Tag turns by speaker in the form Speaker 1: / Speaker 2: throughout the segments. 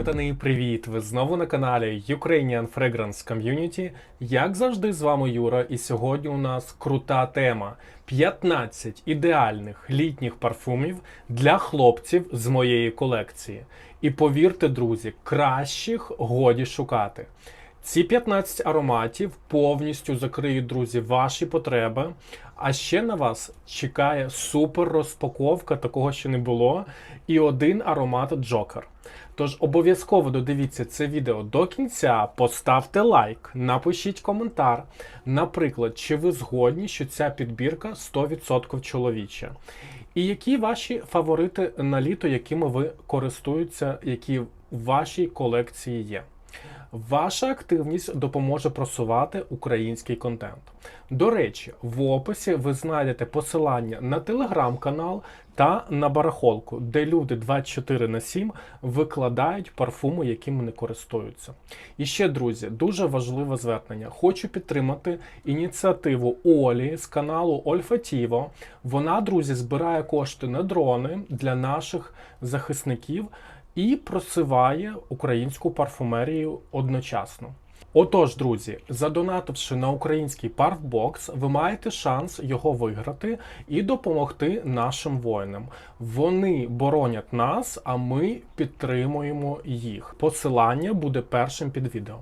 Speaker 1: Смокотаний привіт! Ви знову на каналі Ukrainian Fragrance Community. Як завжди, з вами Юра, і сьогодні у нас крута тема: 15 ідеальних літніх парфумів для хлопців з моєї колекції. І повірте, друзі, кращих годі шукати. Ці 15 ароматів повністю закриють, друзі, ваші потреби. А ще на вас чекає супер розпаковка, такого ще не було, і один аромат Джокер. Тож обов'язково додивіться це відео до кінця, поставте лайк, напишіть коментар. Наприклад, чи ви згодні, що ця підбірка 100% чоловіча. І які ваші фаворити на літо, якими ви користуєтеся, які в вашій колекції є. Ваша активність допоможе просувати український контент. До речі, в описі ви знайдете посилання на телеграм-канал та на барахолку, де люди 24 на 7 викладають парфуми, якими не користуються. І ще, друзі, дуже важливе звернення. Хочу підтримати ініціативу Олі з каналу Ольфатіво. Вона, друзі, збирає кошти на дрони для наших захисників і просиває українську парфумерію одночасно. Отож, друзі, задонативши на український парфбокс, ви маєте шанс його виграти і допомогти нашим воїнам. Вони боронять нас, а ми підтримуємо їх. Посилання буде першим під відео.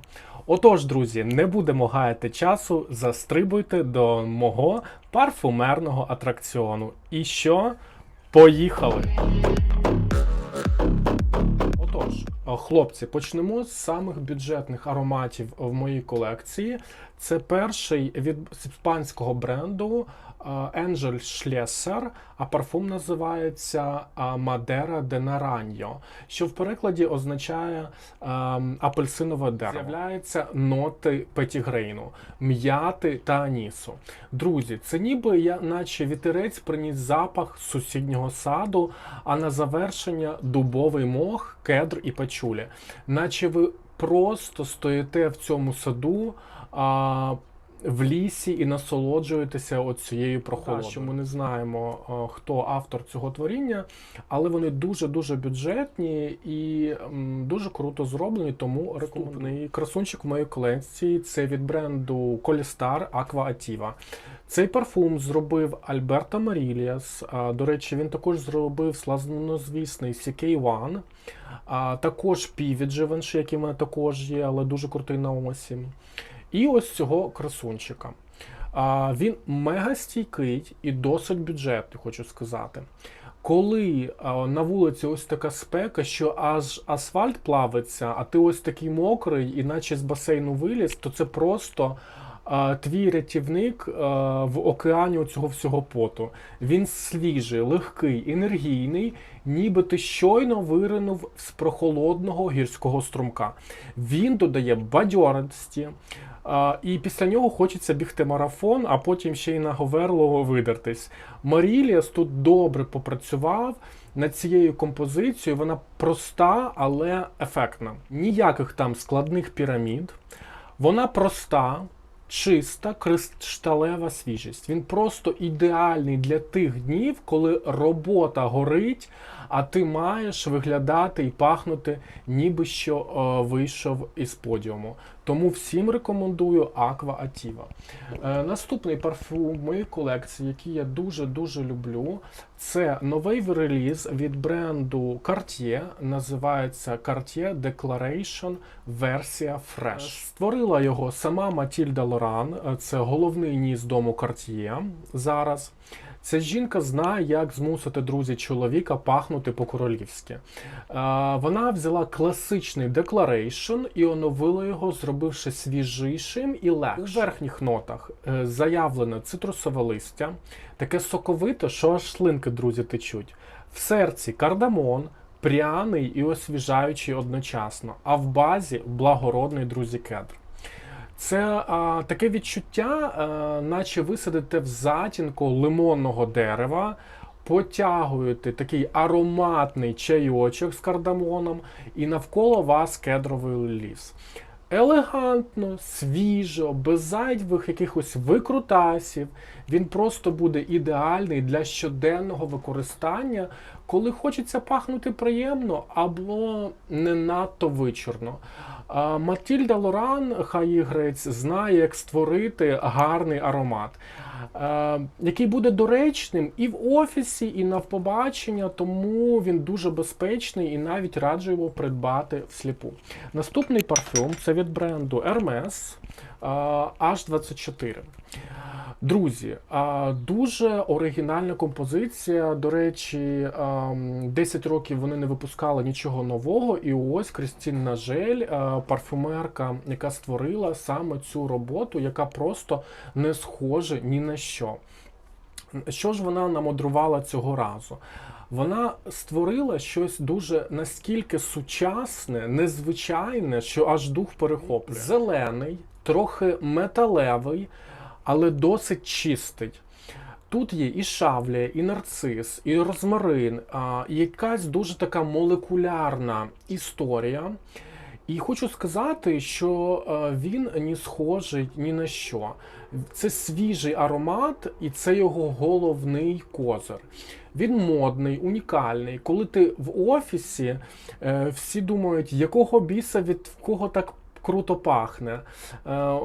Speaker 1: Отож, друзі, не будемо гаяти часу, застрибуйте до мого парфумерного атракціону. І що? Поїхали! Е, хлопці, почнемо з самих бюджетних ароматів в моїй колекції. Це перший від іспанського бренду е, Angel Schlesser, а парфум називається е, Madera de Naranjo, що в перекладі означає ем, апельсинове дерево. З'являються ноти петігрейну, м'яти та анісу. Друзі, це ніби я, наче вітерець приніс запах сусіднього саду, а на завершення дубовий мох, кедр і пачулі. Наче ви просто стоїте в цьому саду. А, в лісі і насолоджуєтеся от цією прохолодою. Що ми не знаємо, хто автор цього творіння, але вони дуже-дуже бюджетні і дуже круто зроблені, тому рекомендую. Красунчик в моїй колекції це від бренду Колістар Aqua Ativa. Цей парфум зробив Альберто Маріліас. До речі, він також зробив славнозвісний CK1. А, Також Givenchy, який в мене також є, але дуже крутий на осі. І ось цього красунчика. А, Він мега стійкий і досить бюджетний, хочу сказати. Коли а, на вулиці ось така спека, що аж асфальт плавиться, а ти ось такий мокрий, іначе з басейну виліз, то це просто твій рятівник в океані цього всього поту. Він свіжий, легкий, енергійний, ніби ти щойно виринув з прохолодного гірського струмка. Він додає бадьорості. І після нього хочеться бігти марафон, а потім ще й на Говерло видертись. Маріліас тут добре попрацював над цією композицією. Вона проста, але ефектна. Ніяких там складних пірамід. Вона проста, чиста, кришталева свіжість. Він просто ідеальний для тих днів, коли робота горить, а ти маєш виглядати і пахнути, ніби що е, вийшов із подіуму. Тому всім рекомендую Aqua Ativa. Е, наступний парфум в моїй колекції, який я дуже-дуже люблю, це новий реліз від бренду Cartier. Називається Cartier Declaration версія Fresh. Створила його сама Матільда Лоран. Е, Це головний ніс дому Cartier зараз. Ця жінка знає, як змусити друзі чоловіка пахнути по-королівськи. Е, Вона взяла класичний Declaration і оновила його, зробивши свіжішим і легшим. У верхніх нотах е, заявлено цитрусове листя, таке соковите, що аж слинки, друзі, течуть. В серці кардамон, пряний і освіжаючий одночасно, а в базі благородний друзі кедр. Це а, таке відчуття, а, наче ви в затінку лимонного дерева, потягуєте такий ароматний чайочок з кардамоном, і навколо вас кедровий ліс. Елегантно, свіжо, без зайвих якихось викрутасів. Він просто буде ідеальний для щоденного використання, коли хочеться пахнути приємно або не надто вичорно. Матільда Лоран, хай грець, знає, як створити гарний аромат, який буде доречним і в офісі, і на побачення, тому він дуже безпечний і навіть раджу його придбати всліпу. Наступний парфюм це від бренду Hermes е, H24. Друзі, дуже оригінальна композиція. До речі, 10 років вони не випускали нічого нового. І ось Крістін Нажель, парфюмерка, яка створила саме цю роботу, яка просто не схожа ні на що. Що ж вона намудрувала цього разу? Вона створила щось дуже наскільки сучасне, незвичайне, що аж дух перехоплює. Зелений, трохи металевий, але досить чистий. Тут є і шавлія, і нарцис, і розмарин, якась дуже така молекулярна історія. І хочу сказати, що е, він не схожий ні на що. Це свіжий аромат, і це його головний козир. Він модний, унікальний. Коли ти в офісі, е, всі думають, якого біса від кого так круто пахне. Е,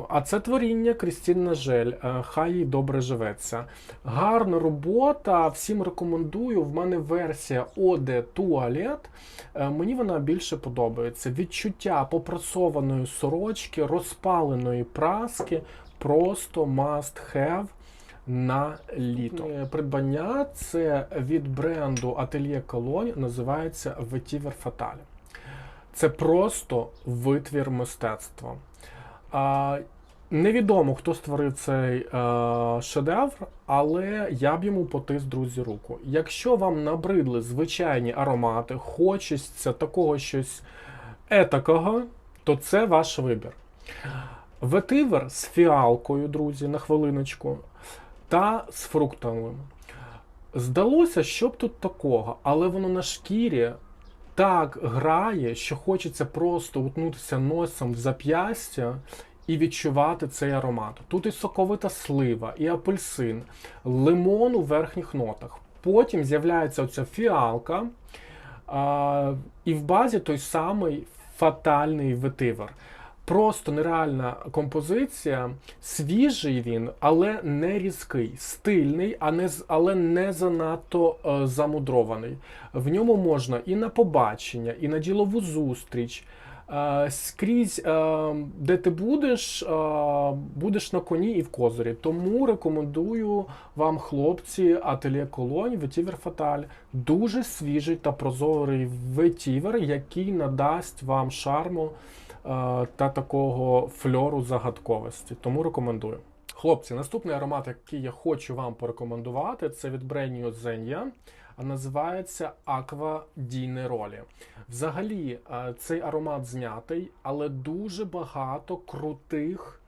Speaker 1: А це творіння Крістін Нажель. Е, Хай їй добре живеться. Гарна робота. Всім рекомендую. В мене версія Оде Туалет. Е, Мені вона більше подобається. Відчуття попрасованої сорочки, розпаленої праски. Просто must have на літо. Придбання це від бренду Atelier Cologne, називається Vetiver Fatale. Це просто витвір мистецтва. А, невідомо, хто створив цей е, шедевр, але я б йому потис, друзі, руку. Якщо вам набридли звичайні аромати, хочеться такого щось етакого, то це ваш вибір. Ветивер з фіалкою, друзі, на хвилиночку, та з фруктовим. Здалося, що б тут такого, але воно на шкірі так грає, що хочеться просто утнутися носом в зап'ястя і відчувати цей аромат. Тут і соковита слива, і апельсин, лимон у верхніх нотах. Потім з'являється оця фіалка, а, і в базі той самий фатальний ветивер. Просто нереальна композиція, свіжий він, але не різкий, стильний, а не, але не занадто е, замудрований. В ньому можна і на побачення, і на ділову зустріч. Е, скрізь, е, де ти будеш, е, будеш на коні і в козирі. Тому рекомендую вам, хлопці, ательє Колонь, Ветівер Фаталь. Дуже свіжий та прозорий ветівер, який надасть вам шарму та такого фльору загадковості. Тому рекомендую. Хлопці, наступний аромат, який я хочу вам порекомендувати, це від Бреніо Зен'я. Називається Aqua di. Взагалі, е, цей аромат знятий, але дуже багато крутих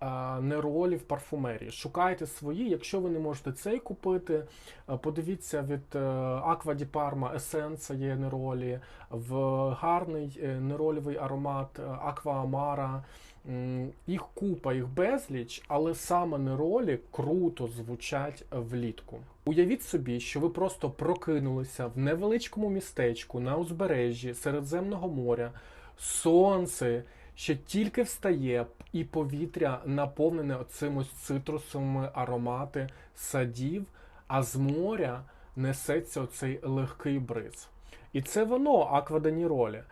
Speaker 1: е, неролів парфумерії. Шукайте свої. Якщо ви не можете цей купити, е, подивіться від е, Aqua di Parma Essence є неролі, в гарний е, нерольовий аромат Aqua Amara. Їх купа, їх безліч, але саме неролі круто звучать влітку. Уявіть собі, що ви просто прокинулися в невеличкому містечку на узбережжі Середземного моря, сонце ще тільки встає, і повітря наповнене оцим ось цитрусовими аромати садів, а з моря несеться оцей легкий бриз. І це воно акваданіролі.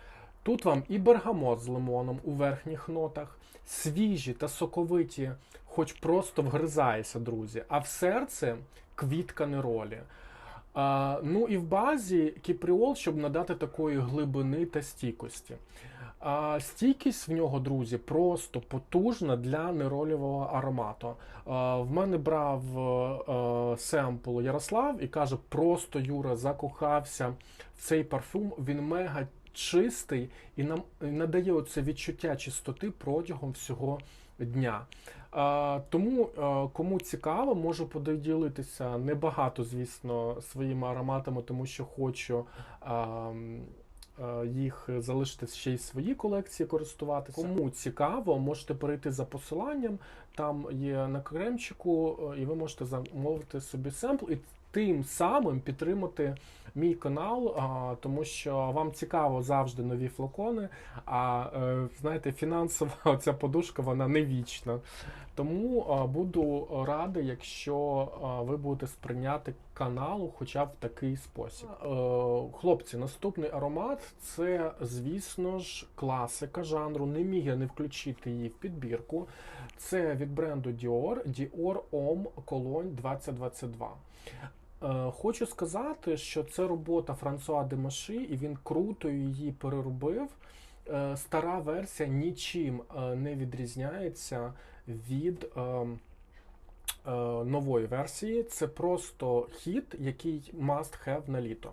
Speaker 1: Тут вам і бергамот з лимоном у верхніх нотах, свіжі та соковиті, хоч просто вгризаєшся, друзі. А в серце квітка неролі. А, ну і в базі кіпріол, щоб надати такої глибини та стійкості. А, стійкість в нього, друзі, просто потужна для неролівого аромату. В мене брав е, семпл Ярослав і каже: просто Юра закохався в цей парфюм. Він мега чистий і нам надає оце відчуття чистоти протягом всього дня. Тому, е, кому цікаво, можу поділитися небагато, звісно, своїми ароматами, тому що хочу. Е, Їх залишити ще й в своїй колекції користуватися. Кому цікаво, можете перейти за посиланням. Там є на кремчику, е, і ви можете замовити собі семпл. І тим самим підтримати мій канал, тому що вам цікаво завжди нові флакони. А е, знаєте, фінансова ця подушка вона не вічна. Тому буду радий, якщо ви будете сприйняти каналу хоча б в такий спосіб. Е, хлопці, наступний аромат це, звісно ж, класика жанру. Не міг я не включити її в підбірку. Це від бренду Dior Dior Homme Cologne 2022. Е, Хочу сказати, що це робота Франсуа Демаші, і він круто її переробив. Е, Стара версія нічим не відрізняється від е, е, нової версії. Це просто хіт, який must have на літо.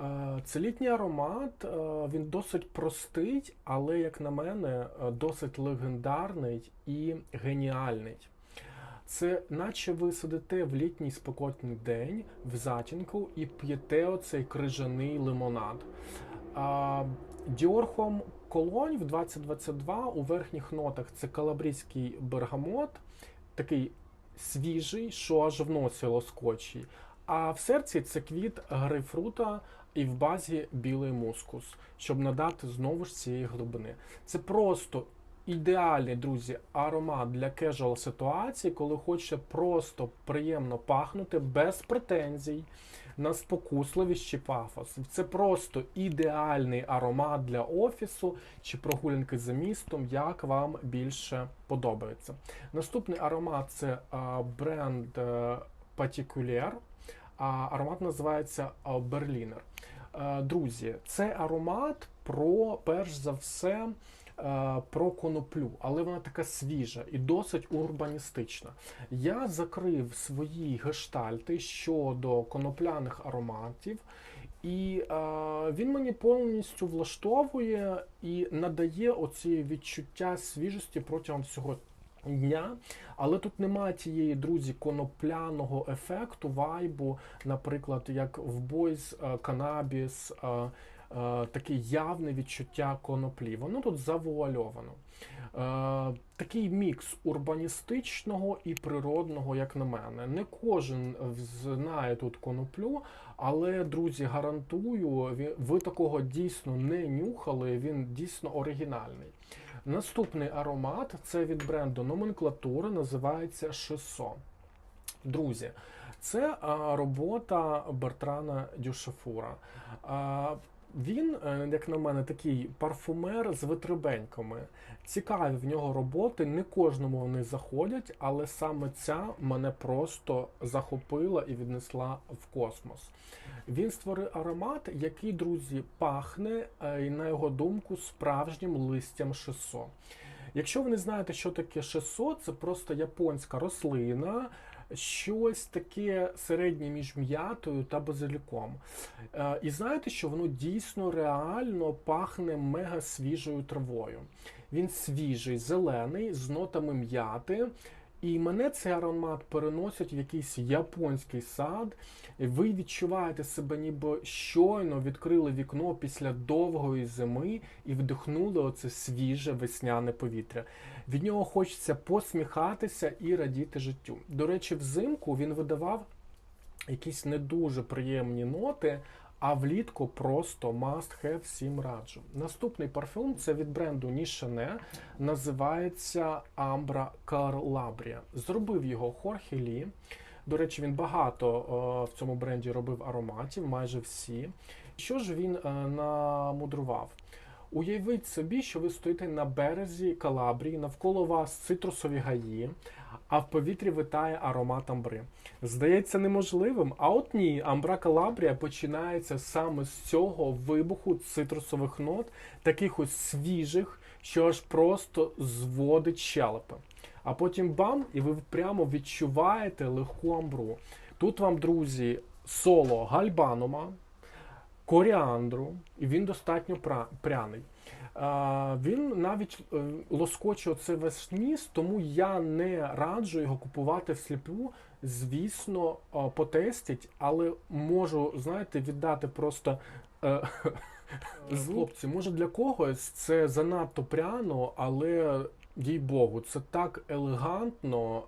Speaker 1: Е, Це літній аромат, е, він досить простий, але, як на мене, е, досить легендарний і геніальний. Це наче ви сидите в літній спекотний день в затінку і п'єте оцей крижаний лимонад. Діорхом Колонь в 2022 у верхніх нотах це калабрійський бергамот, такий свіжий, що аж в носі лоскочий. А в серці це квіт грейпфрута і в базі білий мускус, щоб надати знову ж цієї глибини. Це просто ідеальний, друзі, аромат для кежуал ситуації, коли хоче просто приємно пахнути без претензій на спокусливість чи пафос. Це просто ідеальний аромат для офісу чи прогулянки за містом, як вам більше подобається. Наступний аромат це бренд е, Particulier. Аромат називається. Е, Друзі, це аромат про перш за все про коноплю, але вона така свіжа і досить урбаністична. Я закрив свої гештальти щодо конопляних ароматів, і е, він мені повністю влаштовує і надає оці відчуття свіжості протягом всього. Дня, але тут немає тієї, друзі, конопляного ефекту, вайбу, наприклад, як в Бойз Канабіс, таке явне відчуття коноплі. Воно тут завуальовано. Е, Такий мікс урбаністичного і природного, як на мене. Не кожен знає тут коноплю, але, друзі, гарантую, ви- такого дійсно не нюхали, він дійсно оригінальний. Наступний аромат це від бренду номенклатура, називається Шесо. Друзі, це а, робота Бертрана Дюшефура. Він, е, як на мене, такий парфумер з витребеньками. Цікаві в нього роботи, не кожному вони заходять, але саме ця мене просто захопила і віднесла в космос. Він створив аромат, який, друзі, пахне, е, і на його думку, справжнім листям шесо. Якщо ви не знаєте, що таке шесо, це просто японська рослина, щось таке середнє між м'ятою та базиліком. Е, І знаєте, що воно дійсно реально пахне мега свіжою травою. Він свіжий, зелений, з нотами м'яти. І мене цей аромат переносить в якийсь японський сад. Ви відчуваєте себе, ніби щойно відкрили вікно після довгої зими і вдихнули оце свіже весняне повітря. Від нього хочеться посміхатися і радіти життю. До речі, взимку він видавав якісь не дуже приємні ноти. А влітку просто must have всім раджу. Наступний парфюм це від бренду Нішане, називається Ambra Calabria. Зробив його Хорхе Лі. До речі, він багато е, в цьому бренді робив ароматів, майже всі. Що ж він е, намудрував? Уявіть собі, що ви стоїте на березі Калабрії, навколо вас цитрусові гаї, а в повітрі витає аромат амбри. Здається неможливим, а от ні, амбра Калабрія починається саме з цього вибуху цитрусових нот, таких ось свіжих, що аж просто зводить щелепи. А потім бам, і ви прямо відчуваєте легку амбру. Тут вам, друзі, соло гальбанума, коріандру, і він достатньо пряний. Він навіть е, лоскоче оце весь ніс, тому я не раджу його купувати всліпу. Звісно, а, потестіть, але можу, знаєте, віддати просто. е, Хлопці, може для когось це занадто пряно, але їй Богу, це так елегантно.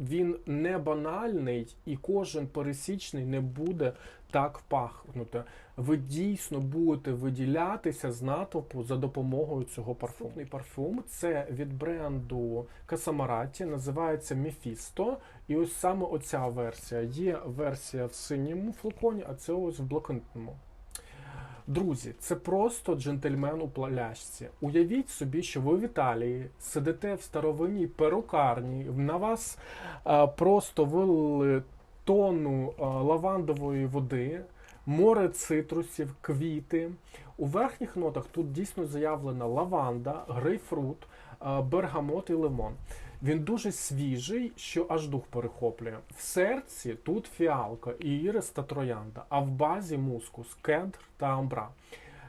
Speaker 1: він не банальний, і кожен пересічний не буде так пахнути. Ви дійсно будете виділятися з натовпу за допомогою цього парфуму. Наступний парфум це від бренду Касамараті, називається Мефісто. І ось саме оця версія. Є версія в синьому флаконі, а це ось в блакитному. Друзі, це просто джентльмен у пляшці. Уявіть собі, що ви в Італії сидите в старовинній перукарні, на вас а, просто вилили тонну лавандової води, море цитрусів, квіти. У верхніх нотах тут дійсно заявлена лаванда, грейпфрут, бергамот і лимон. Він дуже свіжий, що аж дух перехоплює. В серці тут фіалка, ірис та троянда, а в базі мускус, кедр та амбра.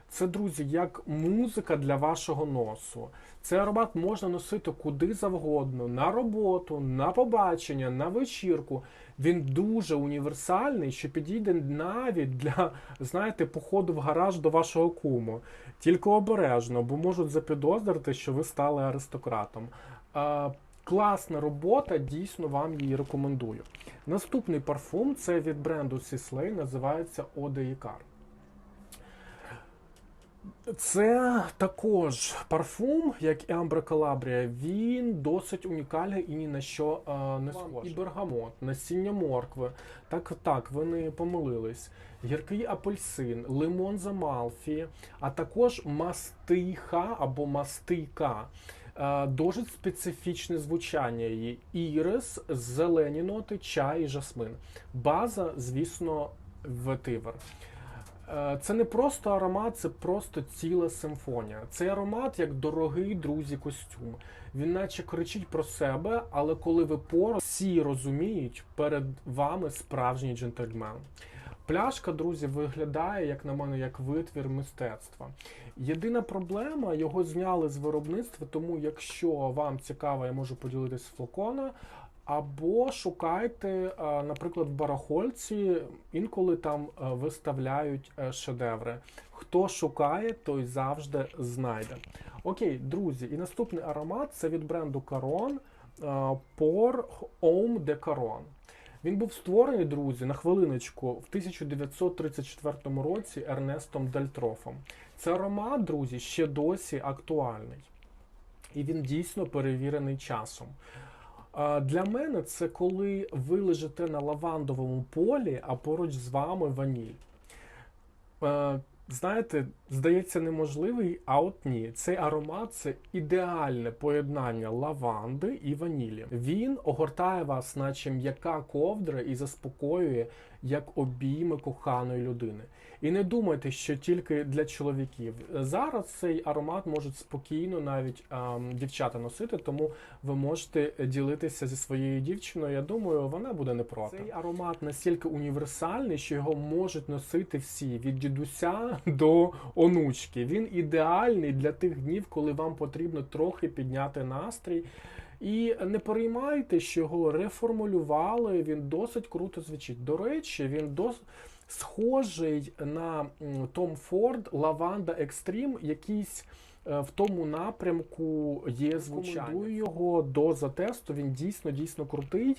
Speaker 1: Це, друзі, як музика для вашого носу. Цей аромат можна носити куди завгодно, на роботу, на побачення, на вечірку. Він дуже універсальний, що підійде навіть для, знаєте, походу в гараж до вашого куму. Тільки обережно, бо можуть запідозрити, що ви стали аристократом. Е, Класна робота, дійсно вам її рекомендую. Наступний парфум це від бренду Sisley, називається Eau. Це також парфум, як і Амбра Калабрія. Він досить унікальний і ні на що е, не схожий. І бергамот, насіння моркви. Так, так, ви не помилились. Гіркий апельсин, лимон з Амалфі, а також мастиха або мастийка. Е, Дуже специфічне звучання її. Ірис, зелені ноти, чай і жасмин. База, звісно, ветивер. Е, Це не просто аромат, це просто ціла симфонія. Цей аромат як дорогий друзі костюм. Він наче кричить про себе, але коли ви поруч, всі розуміють, перед вами справжній джентльмен. Пляшка, друзі, виглядає, як на мене, як витвір мистецтва. Єдина проблема, його зняли з виробництва, тому якщо вам цікаво, я можу поділитися з флакона. Або шукайте, е, наприклад, в барахольці, інколи там е, виставляють е, шедеври. Хто шукає, той завжди знайде. Окей, друзі, і наступний аромат це від бренду Caron Pour Homme de Caron. Він був створений, друзі, на хвилиночку в 1934 році Ернестом Дельтрофом. Це аромат, друзі, ще досі актуальний. І він дійсно перевірений часом. Для мене це коли ви лежите на лавандовому полі, а поруч з вами ваніль. Е, Знаєте, здається, неможливий, а от ні. Цей аромат це ідеальне поєднання лаванди і ванілі. Він огортає вас, наче м'яка ковдра, і заспокоює як обійми коханої людини. І не думайте, що тільки для чоловіків. Зараз цей аромат можуть спокійно навіть ем, дівчата носити, тому ви можете ділитися зі своєю дівчиною. Я думаю, вона буде не проти. Цей аромат настільки універсальний, що його можуть носити всі від дідуся до онучки. Він ідеальний для тих днів, коли вам потрібно трохи підняти настрій. І не переймайте, що його реформулювали. Він досить круто звучить. До речі, він досить схожий на м, Tom Ford Lavanda Extreme, якийсь е, в тому напрямку є звучання. Рекомендую його до затесту. Він дійсно дійсно крутий. Е,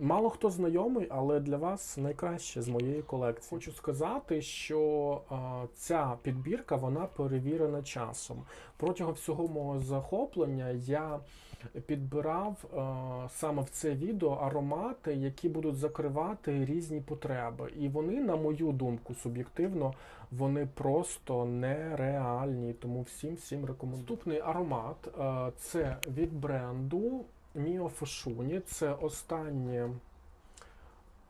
Speaker 1: мало хто знайомий, але для вас найкраще з моєї колекції. Хочу сказати, що е, ця підбірка вона перевірена часом. Протягом всього мого захоплення я підбирав е, саме в це відео аромати, які будуть закривати різні потреби. І вони, на мою думку, суб'єктивно, вони просто нереальні. Тому всім всім рекомендую. Наступний аромат е, це від бренду Mio Fushuni. Це останнє,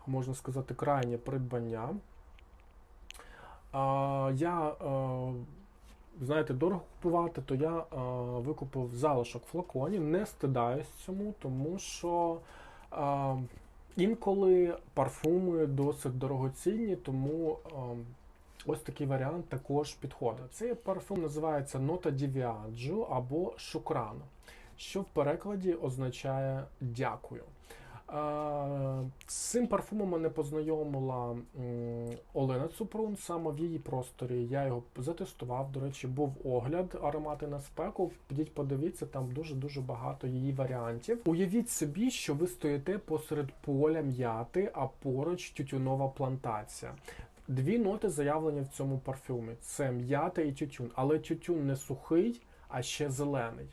Speaker 1: можна сказати, крайнє придбання. Е, я знаєте, дорого купувати, то я е, викупив залишок флаконів, не стидаюсь цьому, тому що е, інколи парфуми досить дорогоцінні, тому е, ось такий варіант також підходить. Цей парфум називається Нота Ді або Шукрано, що в перекладі означає дякую. Е, Е, З цим парфумом мене познайомила Олена Цупрун саме в її просторі. Я його затестував. До речі, був огляд аромати на спеку. Підіть, подивіться, там дуже дуже багато її варіантів. Уявіть собі, що ви стоїте посеред поля м'яти, а поруч тютюнова плантація. Дві ноти заявлені в цьому парфюмі: це м'ята і тютюн, але тютюн не сухий, а ще зелений.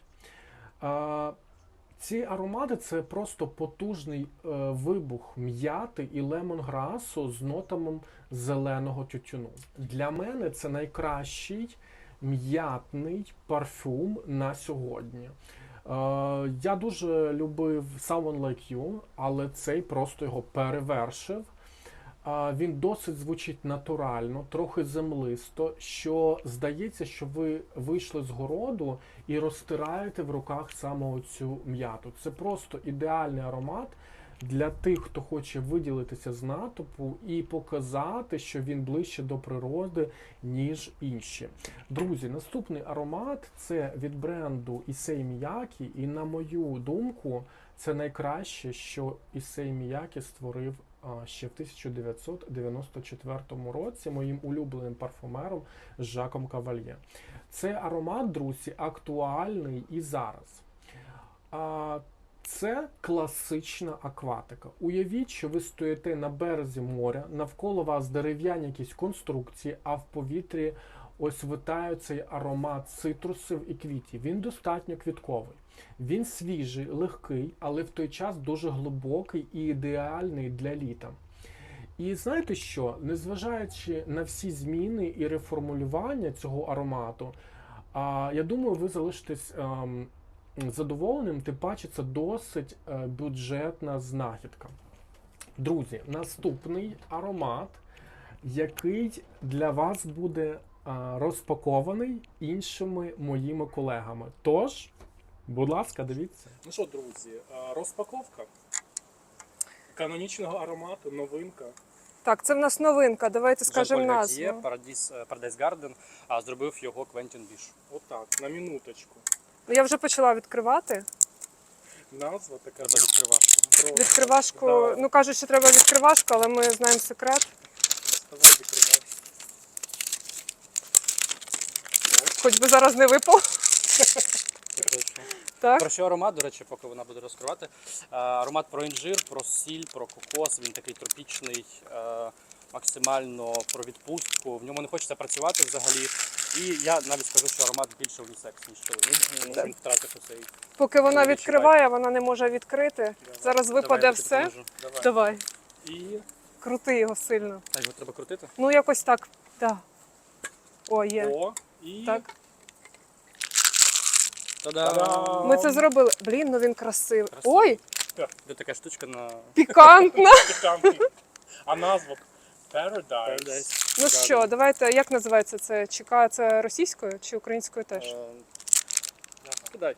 Speaker 1: Ці аромати це просто потужний е, вибух м'яти і лемонграсу з нотами зеленого тютюну. Для мене це найкращий м'ятний парфюм на сьогодні. Е, я дуже любив Someone Like You, але цей просто його перевершив. Він досить звучить натурально, трохи землисто, що здається, що ви вийшли з городу і розтираєте в руках саме цю м'яту. Це просто ідеальний аромат для тих, хто хоче виділитися з натовпу і показати, що він ближче до природи, ніж інші. Друзі, наступний аромат це від бренду Issey Miyake, і на мою думку, це найкраще, що Issey Miyake створив ще в 1994 році моїм улюбленим парфумером Жаком Кавальє. Цей аромат, друзі, актуальний і зараз. А, Це класична акватика. Уявіть, що ви стоїте на березі моря, навколо вас дерев'яні якісь конструкції, а в повітрі ось витає цей аромат цитрусів і квітів. Він достатньо квітковий. Він свіжий, легкий, але в той час дуже глибокий і ідеальний для літа. І знаєте що? Незважаючи на всі зміни і реформулювання цього аромату, я думаю, ви залишитесь ем, задоволеним, тим паче це досить е, бюджетна знахідка. Друзі, наступний аромат, який для вас буде а, розпакований іншими моїми колегами. Тож, будь ласка, дивіться.
Speaker 2: Ну що, друзі, розпаковка канонічного аромату, новинка.
Speaker 3: Так, це в нас новинка. Давайте скажемо назву.
Speaker 4: Paradise, е, Paradise Garden, а зробив його Квентін Біш.
Speaker 2: Отак, на минуточку.
Speaker 3: Ну, Я вже почала відкривати.
Speaker 2: Назва така
Speaker 4: Треба відкривашку.
Speaker 2: просто.
Speaker 3: Відкривашку.
Speaker 2: Да.
Speaker 3: Ну кажуть, що треба відкривашку, але ми знаємо секрет.
Speaker 2: Давай відкривай.
Speaker 3: Хоч би зараз не випав. Так.
Speaker 4: Про що аромат, до речі, поки вона буде розкривати. Е, Аромат про інжир, про сіль, про кокос. Він такий тропічний, е, максимально про відпустку. В ньому не хочеться працювати взагалі. І я навіть скажу, що аромат більше унісекс, ніж чоловік.
Speaker 3: Поки вона відкриває, вона не може відкрити. Зараз випаде
Speaker 4: тобі
Speaker 3: все.
Speaker 4: Давай.
Speaker 3: Давай.
Speaker 2: І
Speaker 3: Крути його сильно.
Speaker 4: А його треба крутити?
Speaker 3: Ну, якось так. Да. О, є.
Speaker 2: О, і
Speaker 3: Так.
Speaker 4: Та-дам!
Speaker 3: Ми це зробили. Блін, ну він красивий.
Speaker 4: Красивий.
Speaker 3: Ой,
Speaker 4: Де така штучка на
Speaker 3: пікантно.
Speaker 2: пікантний. А назва Paradise.
Speaker 4: Paradise.
Speaker 3: Ну що, давайте, як називається це? ЧК це російською чи українською теж?
Speaker 4: Е, Кидай.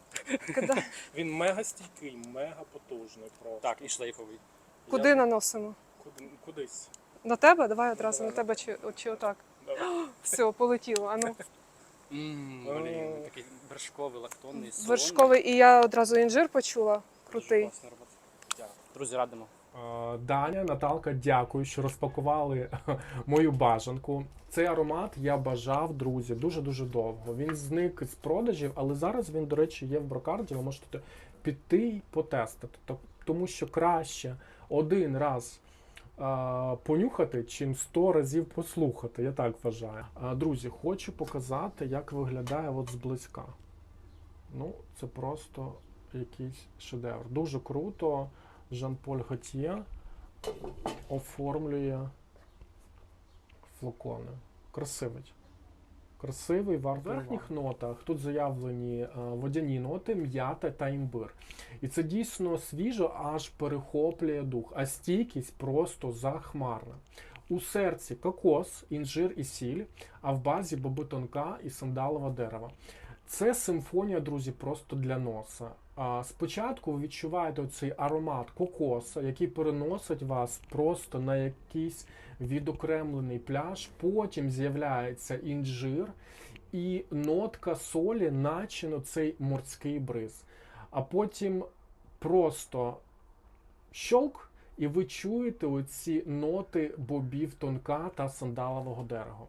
Speaker 3: Кидай.
Speaker 2: Він мега стійкий, мега потужний просто.
Speaker 4: Так, і шлейфовий.
Speaker 3: Куди
Speaker 2: Я-
Speaker 3: наносимо?
Speaker 2: Куди, кудись.
Speaker 3: На тебе? Давай одразу на тебе чи, чи отак.
Speaker 2: Давай.
Speaker 3: Все, полетіло. Ану.
Speaker 4: Ммм, блін, такий вершковий, лактонний, солоний.
Speaker 3: Вершковий, і я одразу інжир почула. Крутий.
Speaker 4: Дякую. Друзі, радимо.
Speaker 1: Е, Даня, Наталка, дякую, що розпакували мою бажанку. Цей аромат я бажав, друзі, дуже-дуже довго. Він зник з продажів, але зараз він, до речі, є в брокарді. Ви можете піти і потестити. Тоб- Тому що краще один раз понюхати, чим сто разів послухати. Я так вважаю. Друзі, хочу показати, як виглядає от зблизька. Ну, це просто якийсь шедевр. Дуже круто. Жан-Поль Готьє оформлює флакони. Красивий. Красивий варто. В верхніх нотах тут заявлені е, водяні ноти, м'ята та імбир. І це дійсно свіжо, аж перехоплює дух, а стійкість просто захмарна. У серці кокос, інжир і сіль, а в базі боби тонка і сандалове дерева. Це симфонія, друзі, просто для носа. Спочатку ви відчуваєте цей аромат кокоса, який переносить вас просто на якийсь відокремлений пляж. Потім з'являється інжир і нотка солі, наче на цей морський бриз. А потім просто щолк, і ви чуєте оці ноти бобів тонка та сандалового дерева.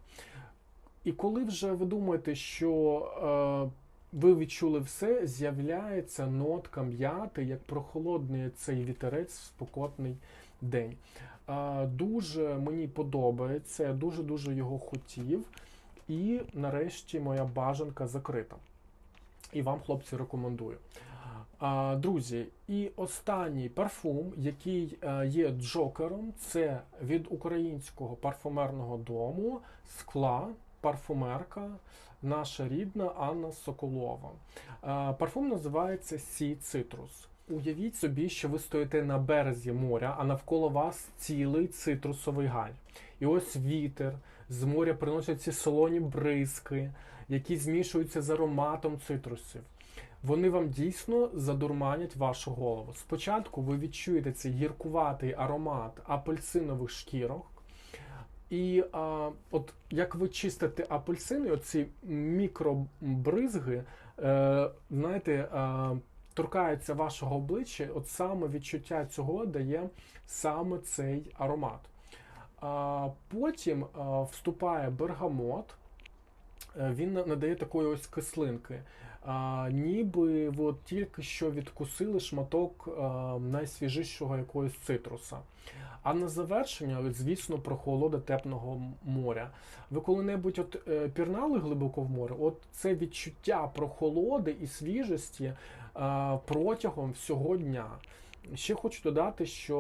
Speaker 1: І коли вже ви думаєте, що е, ви відчули все, з'являється нотка м'яти, як прохолодний цей вітерець в спокотний день. Дуже мені подобається, я дуже-дуже його хотів. І нарешті моя бажанка закрита. І вам, хлопці, рекомендую. А, Друзі, і останній парфум, який е, є джокером, це від українського парфумерного дому скла, парфумерка, наша рідна Анна Соколова. Е, Парфум називається Сі Цитрус. Уявіть собі, що ви стоїте на березі моря, а навколо вас цілий цитрусовий гай. І ось вітер з моря приносять ці солоні бризки, які змішуються з ароматом цитрусів. Вони вам дійсно задурманять вашу голову. Спочатку ви відчуєте цей гіркуватий аромат апельсинових шкірок. І а, от як ви чистите апельсини, оці мікробризги, е, знаєте, е, торкаються вашого обличчя, от саме відчуття цього дає саме цей аромат. А, потім а, вступає бергамот. Е, Він надає такої ось кислинки. А, ніби от тільки що відкусили шматок а, найсвіжішого якогось цитруса. А на завершення, звісно, прохолода теплого м- моря. Ви коли-небудь от, е, пірнали глибоко в море? От це відчуття прохолоди і свіжості а, протягом всього дня. Ще хочу додати, що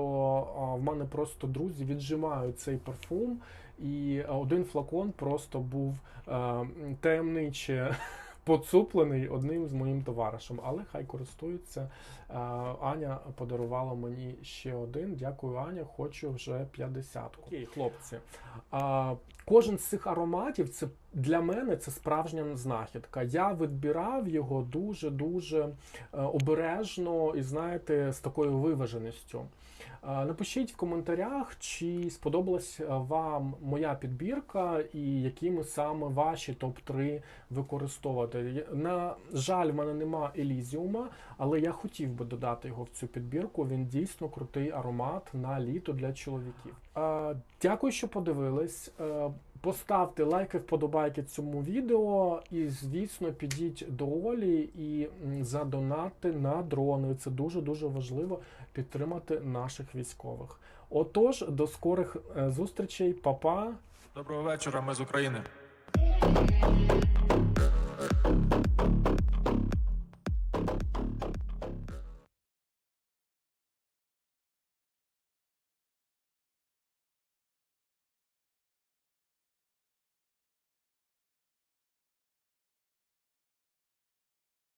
Speaker 1: в мене просто друзі віджимають цей парфум, і один флакон просто був а, таємниче поцуплений одним з моїм товаришем, але хай користуються. А, Аня подарувала мені ще один. Дякую, Аня. Хочу вже 50. Окей, хлопці. А, кожен з цих ароматів це для мене це справжня знахідка. Я відбирав його дуже дуже е, обережно і знаєте, з такою виваженістю. Е, Напишіть в коментарях, чи сподобалась е, вам моя підбірка і якими саме ваші топ-3 використовувати. На жаль, в мене нема Елізіума, але я хотів би додати його в цю підбірку. Він дійсно крутий аромат на літо для чоловіків. Е, Дякую, що подивились. Поставте лайки, вподобайки цьому відео, і, звісно, підіть до Олі і задонатьте на дрони. Це дуже дуже важливо підтримати наших військових. Отож, до скорих е, зустрічей, Па-па!
Speaker 5: Доброго вечора, ми з України.